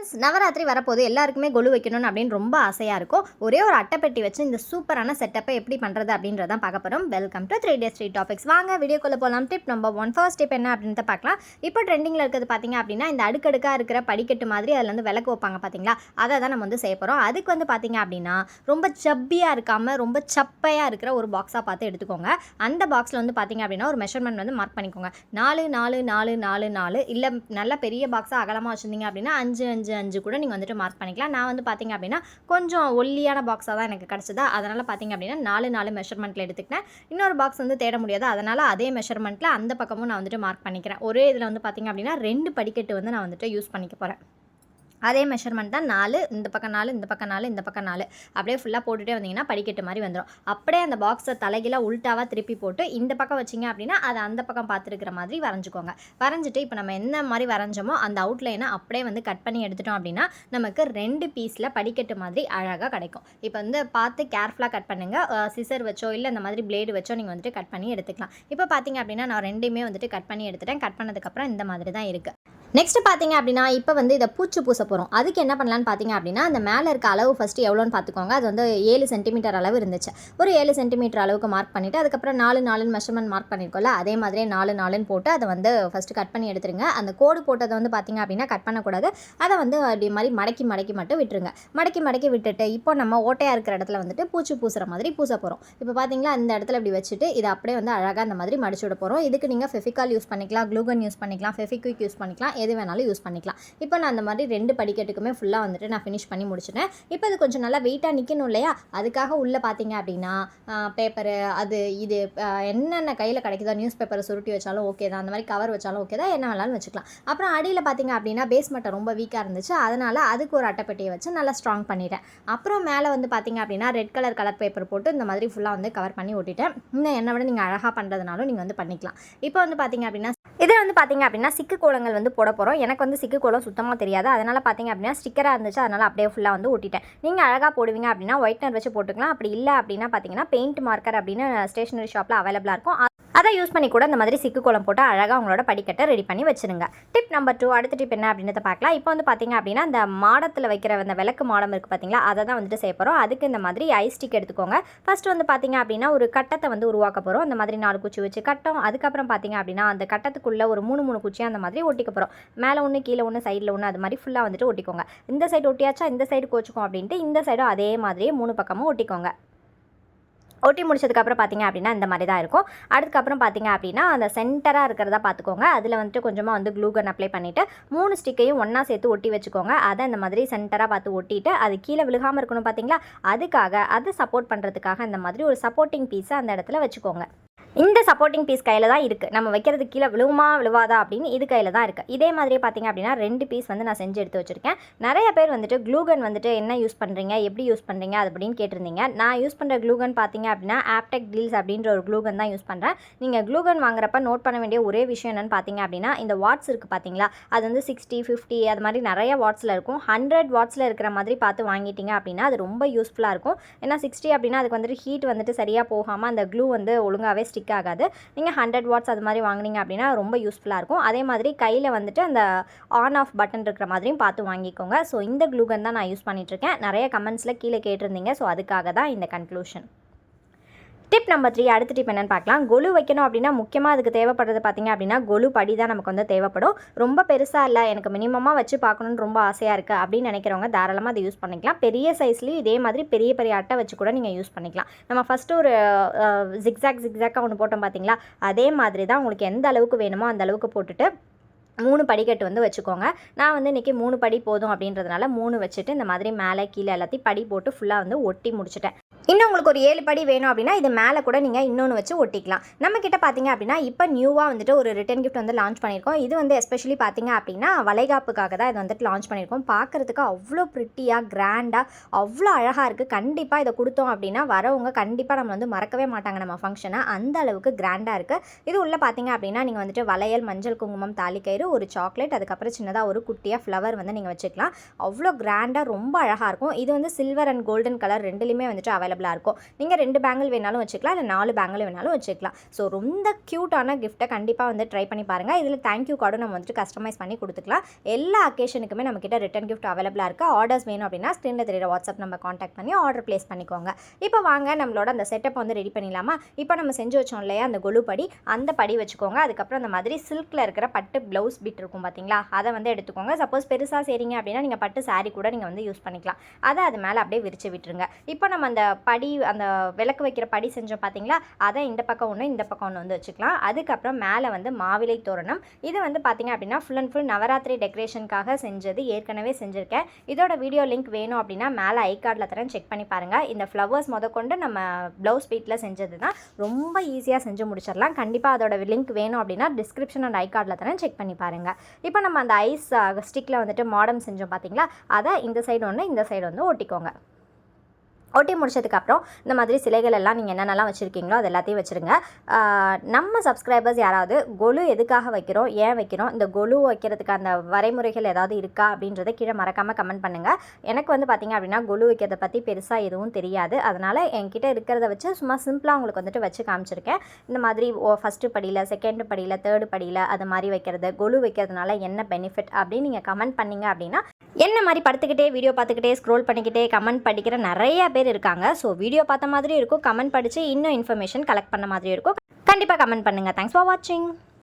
Friends Navaratri வரப்போது எல்லாருக்குமே கொலு வைக்கணும்னு அப்படின்னு ரொம்ப ஆசையாக இருக்கும். ஒரே ஒரு அட்டைப்பெட்டி வச்சு இந்த சூப்பரான செட்டப்பை எப்படி பண்ணுறது அப்படின்றதான் பார்க்க போகிறோம் welcome to three days three topics வாங்க வீடியோக்குள்ளே போகலாம் tip number one first tip என்ன அப்படின்றத பார்க்கலாம். இப்போ ட்ரெண்டிங்கில் இருக்கிறது பார்த்தீங்க அப்படின்னா இந்த அடுக்கடுக்காக இருக்கிற படிக்கட்டு மாதிரி அதில் வந்து விளக்கு வைப்பாங்க பார்த்தீங்களா? அதை தான் நம்ம வந்து செய்ய போகிறோம் அதுக்கு வந்து பார்த்தீங்க அப்படின்னா ரொம்ப சப்பியாக இருக்காமல் ரொம்ப சப்பையாக இருக்கிற ஒரு பாக்ஸாக பார்த்து எடுத்துக்கோங்க. அந்த பாக்ஸில் வந்து பார்த்தீங்க அப்படின்னா ஒரு மெஷர்மெண்ட் வந்து மார்க் பண்ணிக்கோங்க. நாலு நாலு நாலு நாலு நாலு. இல்லை நல்ல பெரிய பாக்ஸாக அகலமாக வச்சுருந்தீங்க அப்படின்னா அஞ்சு அஞ்சு அஞ்சு கூட நீங்கள் வந்துட்டு மார்க் பண்ணிக்கலாம். நான் வந்து பார்த்தீங்க அப்படின்னா கொஞ்சம் ஒல்லியான பாக்ஸாக தான் எனக்கு கிடச்சதா? அதனால் பார்த்தீங்க அப்படின்னா நாலு நாலு மெஷர்மெண்ட்டில் எடுத்துக்கிட்டேன். இன்னொரு பாக்ஸ் வந்து தேட முடியாது. அதனால் அதே மெஷர்மெண்ட்டில் அந்த பக்கமும் நான் வந்துட்டு மார்க் பண்ணிக்கிறேன். ஒரே இதில் வந்து பார்த்தீங்க அப்படின்னா ரெண்டு படிக்கட்டு வந்து நான் வந்துட்டு யூஸ் பண்ணிக்க போகிறேன் அதே மெஷர்மெண்ட் தான் நாலு இந்த பக்கம் நாலு இந்த பக்கம் நாலு இந்த பக்கம் நாலு. அப்படியே ஃபுல்லாக போட்டுகிட்டே வந்தீங்கன்னா படிக்கட்டு மாதிரி வந்துடும் அப்படியே அந்த பாக்ஸை தலைகீழாக உல்ட்டாவாக திருப்பி போட்டு இந்த பக்கம் வச்சிங்க அப்படின்னா அதை அந்த பக்கம் பார்த்துருக்கிற மாதிரி வரைஞ்சிக்கோங்க. வரைஞ்சிட்டு இப்போ நம்ம என்ன மாதிரி வரைஞ்சோமோ அந்த அவுட்லைனை அப்படியே வந்து கட் பண்ணி எடுத்துட்டோம் அப்படின்னா நமக்கு ரெண்டு பீஸில் படிக்கட்டு மாதிரி அழகாக கிடைக்கும். இப்போ வந்து பார்த்து கேர்ஃபுல்லாக கட் பண்ணுங்கள் சிசர் வச்சோ இல்லை இந்த மாதிரி பிளேடு வச்சோ நீங்கள் வந்துட்டு கட் பண்ணி எடுத்துக்கலாம். இப்போ பார்த்தீங்க அப்படின்னா நான் ரெண்டுமே வந்துட்டு கட் பண்ணி எடுத்துட்டேன். கட் பண்ணதுக்கப்புறம் இந்த மாதிரி தான் இருக்குது நெக்ஸ்ட் பார்த்தீங்க அப்படின்னா இப்போ வந்து இதை பூச்சி பூச போகிறோம் அதுக்கு என்ன பண்ணலான்னு பார்த்தீங்க அப்படின்னா அந்த மேலே இருக்க அளவு ஃபஸ்ட்டு எவ்வளோன்னு பார்த்துக்கோங்க அது வந்து ஏழு சென்டிமீட்டர் அளவு இருந்துச்சு. ஒரு ஏழு சென்டிமீட்டர் அளவுக்கு மார்க் பண்ணிவிட்டு அதுக்கப்புறம் நாலு நாலுன்னு மெஷர்மெண்ட் மார்க் பண்ணியிருக்கோம்ல அதே மாதிரியே நாலு நாலுன்னு போட்டு அதை வந்து ஃபஸ்ட்டு கட் பண்ணி எடுத்துருங்க. அந்த கோடு போட்டதை வந்து பார்த்தீங்க அப்படின்னா கட் பண்ணக்கூடாது. அதை வந்து அப்படி மாதிரி மடக்கி மடக்கி மட்டும் விட்டுருங்க. மடக்கி மடக்கி விட்டுட்டு இப்போ நம்ம ஓட்டையாக இருக்கிற இடத்துல வந்துட்டு பூச்சி பூசுகிற மாதிரி பூச போகிறோம் இப்போ பார்த்தீங்களா அந்த இடத்துல இப்படி வச்சுட்டு இதை அப்படியே வந்து அழகாக அந்த மாதிரி மடிச்சு விட போகிறோம் இதுக்கு நீங்கள் ஃபெஃபிகால் யூஸ் பண்ணிக்கலாம் க்ளூகன் யூஸ் பண்ணிக்கலாம் ஃபெஃபிக்விக் யூஸ் பண்ணிக்கலாம். எது வேணாலும் யூஸ் பண்ணிக்கலாம். இப்போ நான் அந்த மாதிரி ரெண்டு படிக்கட்டுக்குமே ஃபுல்லாக வந்துட்டு நான் ஃபினிஷ் பண்ணி முடிச்சிட்டேன். இப்போ அது கொஞ்சம் நல்லா வெயிட்டாக நிற்கணும் இல்லையா? அதுக்காக உள்ளே பார்த்தீங்க அப்படின்னா பேப்பரு அது இது என்னென்ன கையில் கிடைக்குதோ நியூஸ் பேப்பரை சுருட்டி வச்சாலும் ஓகே தான். அந்த மாதிரி கவர் வச்சாலும் ஓகே தான். என்ன வேணாலும் வச்சுக்கலாம். அப்புறம் அடியில் பார்த்தீங்க அப்படின்னா பேஸ் ரொம்ப வீக்காக இருந்துச்சு. அதனால் அதுக்கு ஒரு அட்டைப்பெட்டியை வச்சு நல்லா ஸ்ட்ராங் பண்ணிட்டேன். அப்புறம் மேலே வந்து பார்த்தீங்க அப்படின்னா ரெட் கலர் கலர் பேப்பர் போட்டு இந்த மாதிரி ஃபுல்லாக வந்து கவர் பண்ணி ஓட்டிட்டேன் இன்னும் என்னை விட நீங்கள் அழகாக பண்ணுறதுனாலும் நீங்கள் வந்து பண்ணிக்கலாம். இப்போ வந்து பார்த்தீங்க அப்படின்னா இதில் வந்து பார்த்தீங்க அப்படின்னா சிக்கு கோலங்கள் வந்து போட போகிறோம் எனக்கு வந்து சிக்கு கோலம் சுத்தமாக தெரியாது. அதனால் பார்த்தீங்க அப்படின்னா ஸ்டிக்கராக இருந்துச்சு. அதனால் அப்படியே ஃபுல்லாக வந்து ஒட்டிட்டேன். நீங்கள் அழகாக போடுவீங்க அப்படின்னா ஒயிட்னர் வச்சு போட்டுக்கலாம். அப்படி இல்லை அப்படின்னா பார்த்தீங்கன்னா பெயிண்ட் மார்க்கர் அப்படின்னு ஸ்டேஷனரி ஷாப்பில் அவைலபிளாக இருக்கும். அதை யூஸ் பண்ணி கூட இந்த மாதிரி சிக்கு கோலம் போட்டு அழகாக அவங்களோட படிக்கட்டை ரெடி பண்ணி வச்சுருங்க. டிப் நம்பர் டூ அடுத்த டிப் என்ன அப்படின்றத பார்க்கலாம். இப்போ வந்து பார்த்தீங்க அப்படின்னா அந்த மாடத்தில் வைக்கிற அந்த விளக்கு மாடம் இருக்குது பார்த்தீங்களா? அதை தான் வந்துட்டு செய்ய போகிறோம் அதுக்கு இந்த மாதிரி ஐஸ் ஸ்டிக் எடுத்துக்கோங்க. ஃபர்ஸ்ட் வந்து பார்த்தீங்க அப்படின்னா ஒரு கட்டத்தை வந்து உருவாக்க போகிறோம் அந்த மாதிரி நாலு குச்சி வச்சு கட்டம். அதுக்கப்புறம் பார்த்தீங்க அப்படின்னா அந்த கட்டத்துக்குள்ளே ஒரு மூணு மூணு குச்சியாக அந்த மாதிரி ஒட்டிக்க போகிறோம் மேலே ஒன்று கீழே ஒன்று சைடில் ஒன்று அது மாதிரி ஃபுல்லாக வந்துட்டு ஒட்டிக்கோங்க. இந்த சைடு ஒட்டியாச்சா? இந்த சைடு கோச்சுக்கும் அப்படின்ட்டு இந்த சைடும் அதே மாதிரியே மூணு பக்கமும் ஒட்டிக்கோங்க. ஒட்டி முடிச்சதுக்கப்புறம் பார்த்தீங்க அப்படின்னா இந்த மாதிரி தான் இருக்கும். அதுக்கப்புறம் பார்த்தீங்க அப்படின்னா அந்த சென்டராக இருக்கிறதா பார்த்துக்கோங்க அதில் வந்துட்டு கொஞ்சமாக வந்து க்ளூகன் அப்ளை பண்ணிவிட்டு மூணு ஸ்டிக்கையும் ஒன்றா சேர்த்து ஒட்டி வச்சுக்கோங்க. அதை இந்த மாதிரி சென்டராக பார்த்து ஒட்டிட்டு அது கீழே விழுகாமல் இருக்கணும் பார்த்தீங்களா அதுக்காக அதை சப்போர்ட் பண்ணுறதுக்காக இந்த மாதிரி ஒரு சப்போர்ட்டிங் பீஸை அந்த இடத்துல வச்சுக்கோங்க. இந்த சப்போர்ட்டிங் பீஸ் கையில் தான் இருக்குது நம்ம வைக்கிறது கீழே விழுவுமா விழுவாதா அப்படின்னு இது கையில் தான் இருக்குது இதே மாதிரி பார்த்தீங்க அப்படின்னா ரெண்டு பீஸ் வந்து நான் செஞ்சு எடுத்து வச்சுருக்கேன். நிறைய பேர் வந்துட்டு க்ளூகன் வந்துட்டு என்ன யூஸ் பண்ணுறீங்க எப்படி யூஸ் பண்ணுறீங்க அது அப்படின்னு கேட்டிருந்தீங்க. நான் யூஸ் பண்ணுற க்ளூகன் பார்த்தீங்க அப்படின்னா ஆப்டெக் டீல்ஸ் அப்படின்ற ஒரு க்ளூகன் தான் யூஸ் பண்ணுறேன் நீங்கள் க்ளூகன் வாங்குறப்ப நோட் பண்ண வேண்டிய ஒரே விஷயம் என்னென்னு பார்த்தீங்க அப்படின்னா இந்த வாட்ஸ் இருக்குது பார்த்தீங்களா அது வந்து சிக்ஸ்டி ஃபிஃப்டி அது மாதிரி நிறைய வாட்ஸில் இருக்கும். ஹண்ட்ரட் வாட்ஸில் இருக்கிற மாதிரி பார்த்து வாங்கிட்டீங்க அப்படின்னா அது ரொம்ப யூஸ்ஃபுல்லாக இருக்கும். ஏன்னா சிக்ஸ்டி அப்படின்னா அதுக்கு வந்துட்டு ஹீட் வந்துட்டு சரியாக போகாமல் அந்த க்ளூ வந்து ஒழுங்காகவே ஸ்டிக் ஆகாது. நீங்கள் ஹண்ட்ரட் வாட்ஸ் அது மாதிரி வாங்குனீங்க அப்படின்னா ரொம்ப யூஸ்ஃபுல்லாக இருக்கும். அதே மாதிரி கையில் வந்துட்டு அந்த ஆன் ஆஃப் பட்டன் இருக்கிற மாதிரியும் பார்த்து வாங்கிக்கோங்க. ஸோ இந்த க்ளூகன் தான் நான் யூஸ் பண்ணிகிட்ருக்கேன் நிறைய கமெண்ட்ஸில் கீழே கேட்டிருந்தீங்க. ஸோ அதுக்காக தான் இந்த கன்க்ளூஷன் டிப் நம்பர் த்ரீ அடுத்த டிப் என்னன்னு பார்க்கலாம். கொலு வைக்கணும் அப்படின்னா முக்கியமாக அதுக்கு தேவைப்படுறது பார்த்திங்க அப்படின்னா கொலு படி தான் நமக்கு வந்து தேவைப்படும். ரொம்ப பெருசாக இல்லை எனக்கு மினிமமாக வச்சு பார்க்கணுன்னு ரொம்ப ஆசையாக இருக்குது அப்படின்னு நினைக்கிறவங்க தாராளமாக அதை யூஸ் பண்ணிக்கலாம். பெரிய சைஸ்லேயும் இதே மாதிரி பெரிய பெரிய அட்டை வச்சு கூட நீங்கள் யூஸ் பண்ணிக்கலாம். நம்ம ஃபஸ்ட்டு ஒரு ஜிக்ஸாக் ஜிக்ஸாக்காக ஒன்று போட்டோம் பார்த்தீங்களா அதே மாதிரி தான் உங்களுக்கு எந்த அளவுக்கு வேணுமோ அந்த அளவுக்கு போட்டுட்டு மூணு படிக்கட்டு வந்து வச்சுக்கோங்க. நான் வந்து இன்றைக்கி மூணு படி போதும் அப்படின்றதுனால மூணு வச்சுட்டு இந்த மாதிரி மேலே கீழே எல்லாத்தையும் படி போட்டு ஃபுல்லாக வந்து ஒட்டி முடிச்சிட்டேன். இன்னும் உங்களுக்கு ஒரு ஏழு படி வேணும் அப்படின்னா இது மேலே கூட நீங்கள் இன்னொன்று வச்சு ஒட்டிக்கலாம். நம்ம கிட்ட பார்த்தீங்க அப்படின்னா இப்போ நியூவாக வந்துட்டு ஒரு ரிட்டன் கிஃப்ட் வந்து லான்ச் பண்ணியிருக்கோம். இது வந்து எஸ்பெஷலி பார்த்தீங்க அப்படின்னா வளைகாப்புக்காக தான் இது வந்துட்டு லான்ச் பண்ணியிருக்கோம். பார்க்குறதுக்கு அவ்வளோ ப்ரிட்டியாக கிராண்டாக அவ்வளோ அழகாக இருக்குது கண்டிப்பாக இதை கொடுத்தோம் அப்படின்னா வரவங்க கண்டிப்பாக நம்ம வந்து மறக்கவே மாட்டாங்க நம்ம ஃபங்க்ஷனை அந்த அளவுக்கு கிராண்டாக இருக்குது இது உள்ளே பார்த்தீங்க அப்படின்னா நீங்கள் வந்துட்டு வளையல் மஞ்சள் குங்குமம் தாலிக்கயிறு கயிறு ஒரு சாக்லேட் அதுக்கப்புறம் சின்னதாக ஒரு குட்டியாக ஃப்ளவர் வந்து நீங்கள் வச்சுக்கலாம். அவ்வளோ கிராண்டாக ரொம்ப அழகாக இருக்கும். இது வந்து சில்வர் அண்ட் கோல்டன் கலர் ரெண்டுலேயுமே வந்துட்டு அவைலபிளாக இருக்கும். நீங்கள் ரெண்டு பேங்கிள் வேணாலும் வச்சுக்கலாம் இல்லை நாலு பேங்கிள் வேணாலும் வச்சுக்கலாம். ஸோ ரொம்ப க்யூட்டான கிஃப்ட்டை கண்டிப்பாக வந்து ட்ரை பண்ணி பாருங்கள் இதில் தேங்க்யூ கார்டும் நம்ம வந்துட்டு கஸ்டமைஸ் பண்ணி கொடுத்துக்கலாம். எல்லா அக்கேஷனுக்குமே நம்மக்கிட்ட ரிட்டன் கிஃப்ட் அவைலபிளாக இருக்குது ஆர்டர்ஸ் வேணும் அப்படின்னா ஸ்க்ரீனில் தெரியுற வாட்ஸ்அப் நம்ம காண்டாக்ட் பண்ணி ஆர்டர் ப்ளேஸ் பண்ணிக்கோங்க. இப்போ வாங்க நம்மளோட அந்த செட்டப் வந்து ரெடி பண்ணிடலாமா? இப்போ நம்ம செஞ்சு வச்சோம் இல்லையா அந்த கொலு படி அந்த படி வச்சுக்கோங்க. அதுக்கப்புறம் அந்த மாதிரி சில்கில் இருக்கிற பட்டு ப்ளவுஸ் பிட் இருக்கும் பார்த்தீங்களா அதை வந்து எடுத்துக்கோங்க. சப்போஸ் பெருசாக செய்கிறீங்க அப்படின்னா நீங்கள் பட்டு சாரீ கூட நீங்கள் வந்து யூஸ் பண்ணிக்கலாம். அதை அது மேலே அப்படியே விரிச்சு விட்டுருங்க. இப்போ நம்ம அந்த படி அந்த விளக்கு வைக்கிற படி செஞ்சோம் பார்த்தீங்களா அதை இந்த பக்கம் ஒன்று இந்த பக்கம் ஒன்று வந்து வச்சுக்கலாம். அதுக்கப்புறம் மேலே வந்து மாவிலை தோரணம். இது வந்து பார்த்தீங்க அப்படின்னா ஃபுல் அண்ட் ஃபுல் நவராத்திரி டெக்கரேஷனுக்காக செஞ்சது. ஏற்கனவே செஞ்சுருக்கேன். இதோட வீடியோ லிங்க் வேணும் அப்படின்னா மேலே ஐ கார்டில் தரேன். செக் பண்ணி பாருங்கள் இந்த ஃப்ளவர்ஸ் முதற்கொண்டு நம்ம ப்ளவுஸ் பீட்டில் செஞ்சது தான் ரொம்ப ஈஸியாக செஞ்சு முடிச்சிடலாம். கண்டிப்பாக அதோட லிங்க் வேணும் அப்படின்னா டிஸ்கிரிப்ஷன் அண்ட் ஐ கார்டில் தரேன். செக் பண்ணி பாருங்கள் இப்போ நம்ம அந்த ஐஸ் ஸ்டிக்கில் வந்துட்டு மாடம் செஞ்சோம் பார்த்தீங்களா அதை இந்த சைடு ஒன்று இந்த சைடு வந்து ஒட்டிக்கோங்க. ஒட்டி முடிச்சதுக்கப்புறம் இந்த மாதிரி சிலைகள் எல்லாம் நீங்கள் என்னென்னலாம் வச்சுருக்கீங்களோ அது எல்லாத்தையும் வச்சுருங்க. நம்ம சப்ஸ்கிரைபர்ஸ் யாராவது கொலு எதுக்காக வைக்கிறோம் ஏன் வைக்கிறோம் இந்த கொலு வைக்கிறதுக்கு அந்த வரைமுறைகள் ஏதாவது இருக்கா அப்படின்றத கீழே மறக்காமல் கமெண்ட் பண்ணுங்கள் எனக்கு வந்து பார்த்திங்க அப்படின்னா கொலு வைக்கிறத பற்றி பெருசாக எதுவும் தெரியாது. அதனால் என்கிட்ட இருக்கிறத வச்சு சும்மா சிம்பிளாக உங்களுக்கு வந்துட்டு வச்சு காமிச்சிருக்கேன். இந்த மாதிரி ஓ ஃபஸ்ட்டு படியில் செகண்ட் படியில் தேர்டு படியில் அது மாதிரி வைக்கிறது கொலு வைக்கிறதுனால என்ன பெனிஃபிட் அப்படின்னு நீங்கள் கமெண்ட் பண்ணீங்க அப்படின்னா என்ன மாதிரி படுத்துக்கிட்டே வீடியோ பார்த்துக்கிட்டே ஸ்க்ரோல் பண்ணிக்கிட்டே கமெண்ட் படிக்கிற நிறைய பேர் இருக்காங்க. ஸோ வீடியோ பார்த்த மாதிரி இருக்கும். கமெண்ட் படித்து இன்னும் இன்ஃபர்மேஷன் கலெக்ட் பண்ண மாதிரி இருக்கும். கண்டிப்பாக கமெண்ட் பண்ணுங்கள் தேங்க்ஸ் ஃபார் வாட்சிங்